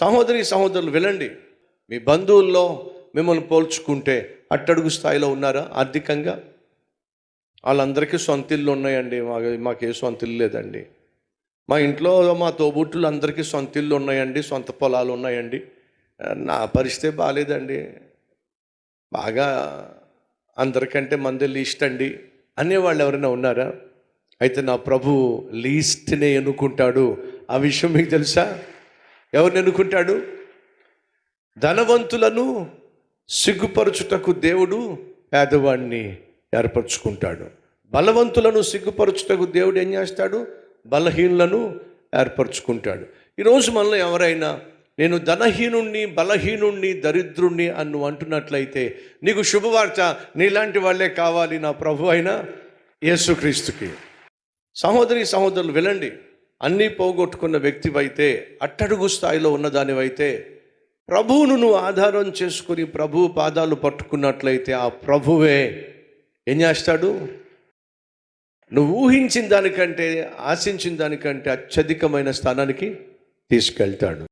సహోదరి సహోదరులు వినండి. మీ బంధువుల్లో మిమ్మల్ని పోల్చుకుంటే అట్టడుగు స్థాయిలో ఉన్నారా? ఆర్థికంగా? వాళ్ళందరికీ సొంత ఇల్లు ఉన్నాయండి. మాకు మాకే సొంత ఇల్లు లేదండి. మా ఇంట్లో మా తోబుట్టులు అందరికీ సొంత ఇల్లు ఉన్నాయండి సొంత పొలాలు ఉన్నాయండి. నా పరిస్థితి బాగాలేదండి బాగా అందరికంటే మంది లీస్ట్ అండి. అనేవాళ్ళు ఎవరైనా ఉన్నారా? అయితే నా ప్రభు లీస్ట్నే ఎన్నుకుంటాడు. ఆ విషయం మీకు తెలుసా? ఎవరిని ఎన్నుకుంటాడు? ధనవంతులను సిగ్గుపరచుటకు దేవుడు పేదవాడిని ఏర్పరచుకుంటాడు. బలవంతులను సిగ్గుపరచుటకు దేవుడు ఏం చేస్తాడు? బలహీనులను ఏర్పరచుకుంటాడు. ఈరోజు మనలో ఎవరైనా నేను ధనహీనుణ్ణి బలహీనుణ్ణి దరిద్రుణ్ణి అన్ను అంటున్నట్లయితే నీకు శుభవార్త నీలాంటి వాళ్ళే కావాలి నా ప్రభు అయిన యేసుక్రీస్తుకి. సహోదరి సహోదరులు వినండి. అన్నీ పోగొట్టుకున్న వ్యక్తివైతే అట్టడుగు స్థాయిలో ఉన్నదానివైతే ప్రభువును నువ్వు ఆధారం చేసుకుని ప్రభు పాదాలు పట్టుకున్నట్లయితే ఆ ప్రభువే ఏం చేస్తాడు? నువ్వు ఊహించిన దానికంటే ఆశించిన దానికంటే అత్యధికమైన స్థానానికి తీసుకెళ్తాడు.